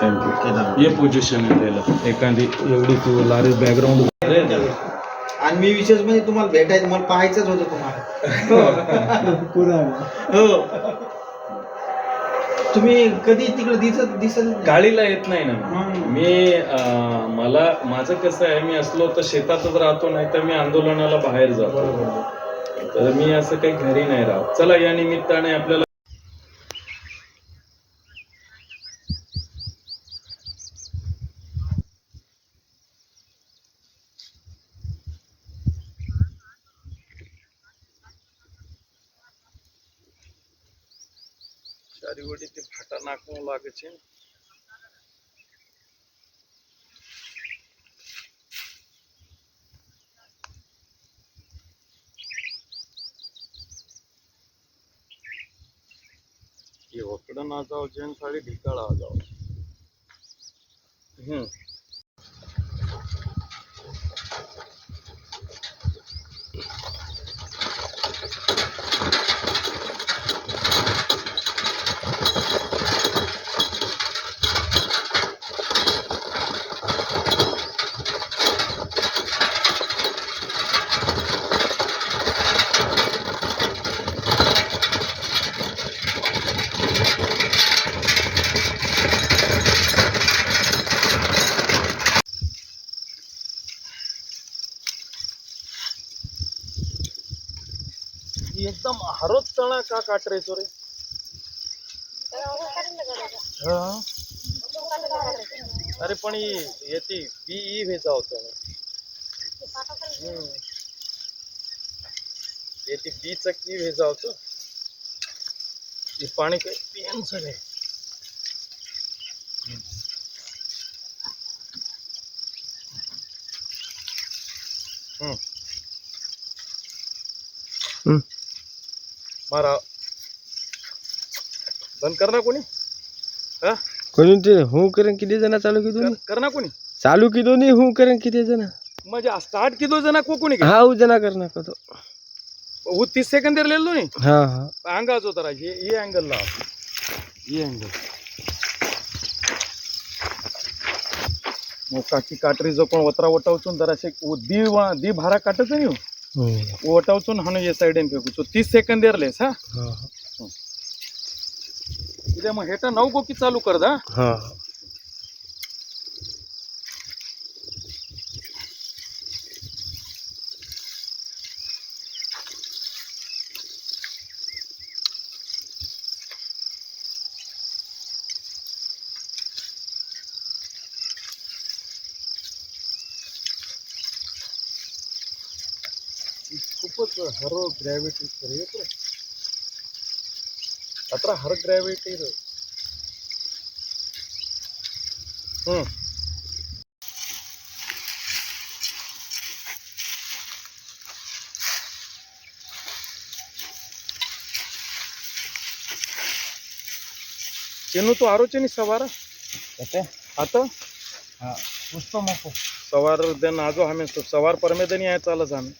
Thank you ये position आहे त्याला. एखादी एवढी तू लारी बॅकग्राऊंड आणि मी विशेष म्हणजे तुम्हाला भेटायचं मला पाहायचंच होतं तुम्हाला. हो. तुम्ही कधी तिकडे दिसत दिसत. गाडीला येत नाही ना. मी मला माझं कसं आहे मी असलो तर शेतातच राहतो नाही तर मी आंदोलनाला बाहेर जातो. तर मी असं काही घरी नाही राहत. चला या निमित्ताने आपल्याला चारी ते फाटा नाकू लागे ये वकड़ ना जाओ जैन साड़ी ढिकाड़ा आ जाओ हम्म हरत चणा का काट रे? रे हा? अरे पण ही येते बी ई भेजा होतं येते बी चा की भेजा होतं. हे पाणी काय पियन सगळे हम्म. मारा. बंद कर ना कोणी? हा? करून ते हो करेन किती जण चालू की दोन करना कर ना कोणी? चालू की दोन हो करेन किती जण? म्हणजे स्टार्ट की जना जण कोणी हा उजना करणार का तो हो तीस सेकंद लिहिलो नाही हा हा. अंगाच होता राजे ये अँगल लाव. ये अँगल मोकाची काटरी जो कोण वतरा वटा उचून जराशे वा दि भारा काटत नाही हो? वटावचून हाणू ये साईडन फेकू. सो तीस सेकंद इरलेस हा? हा हा. इथे मग हेटा नऊ गोकी चालू कर दा हा. ಸ್ವಲ್ಪ ಹರೋ ಗ್ರಾವಿಟಿ ಇತ್ತು ರೀ ಐತ್ರಿ ಹತ್ರ ಹರ ಗ್ರಾವಿಟಿ ಇದು ಹ್ಞೂ એનું તો સારું છે ને સવારે હા તો હા પુષ્પ સવાર દેન આજો અમે સવાર પરમે દેની આયા ચાલે છે અમે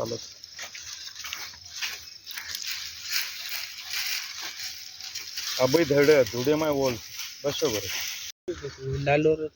चालत. अभय धड धुडे माय बोल. बस बरं. लालोर.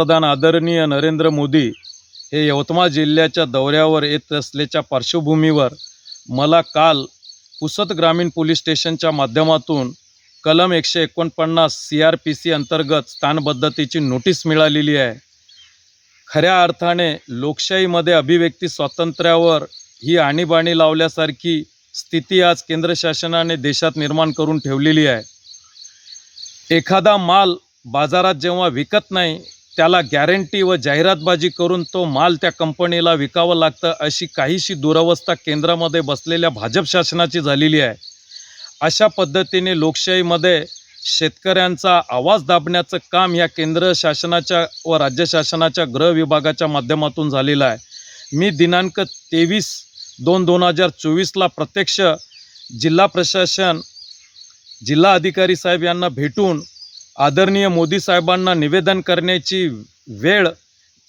पंतप्रधान आदरणीय नरेंद्र मोदी हे यवतमाळ जिल्ह्याच्या दौऱ्यावर येत असल्याच्या पार्श्वभूमीवर मला काल पुसद ग्रामीण पोलीस स्टेशनच्या माध्यमातून कलम एकशे एकोणपन्नास सी आर पी सी अंतर्गत स्थानबद्धतेची नोटीस मिळालेली आहे. खऱ्या अर्थाने लोकशाहीमध्ये अभिव्यक्ती स्वातंत्र्यावर ही आणीबाणी लावल्यासारखी स्थिती आज केंद्र शासनाने देशात निर्माण करून ठेवलेली आहे. एखादा माल बाजारात जेव्हा विकत नाही त्याला गॅरंटी व जाहिरातबाजी करून तो माल त्या कंपनीला विकावं लागतं अशी काहीशी दुरवस्था केंद्रामध्ये बसलेल्या भाजप शासनाची झालेली आहे. अशा पद्धतीने लोकशाहीमध्ये शेतकऱ्यांचा आवाज दाबण्याचं काम या केंद्र शासनाच्या व राज्य शासनाच्या गृह विभागाच्या माध्यमातून झालेलं आहे. मी दिनांक तेवीस दोन दोन हजार चोवीसला प्रत्यक्ष जिल्हा प्रशासन जिल्हा अधिकारी साहेब यांना भेटून आदरणीय मोदी साहेबांना निवेदन करण्याची वेळ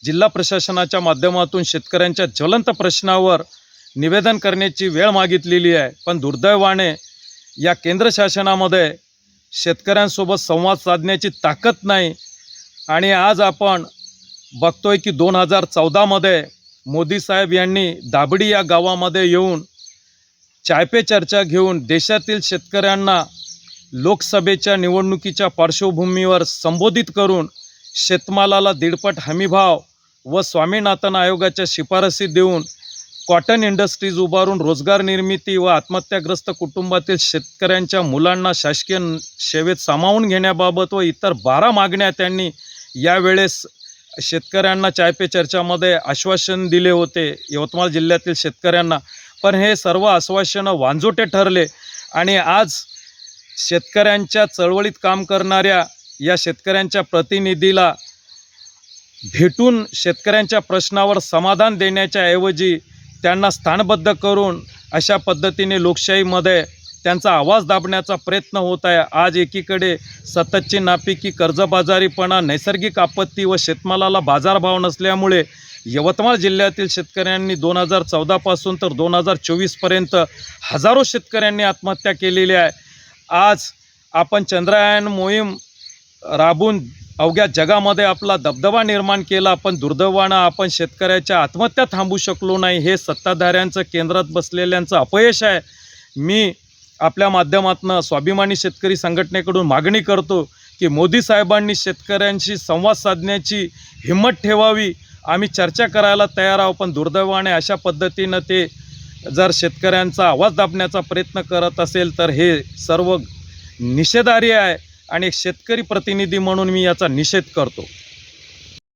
जिल्हा प्रशासनाच्या माध्यमातून शेतकऱ्यांच्या ज्वलंत प्रश्नावर निवेदन करण्याची वेळ मागितलेली आहे. पण दुर्दैवाने या केंद्र शासनामध्ये शेतकऱ्यांसोबत संवाद साधण्याची ताकद नाही. आणि आज आपण बघतोय की दोन हजार चौदामध्ये मोदी साहेब यांनी दाबडी या गावामध्ये येऊन चायपे चर्चा घेऊन देशातील शेतकऱ्यांना लोकसभेच्या निवडणुकीच्या पार्श्वभूमीवर संबोधित करून शेतमालाला दीडपट हमीभाव व स्वामीनाथन आयोगाच्या शिफारसी देऊन कॉटन इंडस्ट्रीज उभारून रोजगार निर्मिती व आत्महत्याग्रस्त कुटुंबातील शेतकऱ्यांच्या मुलांना शासकीय सेवेत सामावून घेण्याबाबत व इतर बारा मागण्या त्यांनी यावेळेस शेतकऱ्यांना चायपे चर्चामध्ये आश्वासन दिले होते. यवतमाळ जिल्ह्यातील शेतकऱ्यांना. पण हे सर्व आश्वासनं वांजोटे ठरले आणि आज शेतकऱ्यांच्या चळवळीत काम करणाऱ्या या शेतकऱ्यांच्या प्रतिनिधीला भेटून शेतकऱ्यांच्या प्रश्नावर समाधान देण्याच्या ऐवजी त्यांना स्थानबद्ध करून अशा पद्धतीने लोकशाहीमध्ये त्यांचा आवाज दाबण्याचा प्रयत्न होत आहे. आज एकीकडे सततची नापिकी कर्जबाजारीपणा नैसर्गिक आपत्ती व शेतमालाला बाजारभाव नसल्यामुळे यवतमाळ जिल्ह्यातील शेतकऱ्यांनी दोन हजार चौदापासून तर दोन हजार चोवीसपर्यंत हजारो शेतकऱ्यांनी आत्महत्या केलेली आहे. आज आपण चंद्रयान मोहीम राबून अवघ्या जगामध्ये आपला दबदबा निर्माण केला पण दुर्दैवानं आपण शेतकऱ्याच्या आत्महत्या थांबू शकलो नाही. हे सत्ताधाऱ्यांचं केंद्रात बसलेल्यांचं अपयश आहे. मी आपल्या माध्यमातून स्वाभिमानी शेतकरी संघटनेकडून मागणी करतो की मोदी साहेबांनी शेतकऱ्यांशी संवाद साधण्याची हिंमत ठेवावी. आम्ही चर्चा करायला तयार आहोत पण दुर्दैवाने अशा पद्धतीनं ते जर शेतकऱ्यांचा आवाज दाबण्याचा प्रयत्न करत असेल तर हे सर्व निषेधार्य आहे आणि एक शेतकरी प्रतिनिधी म्हणून मी याचा निषेध करतो.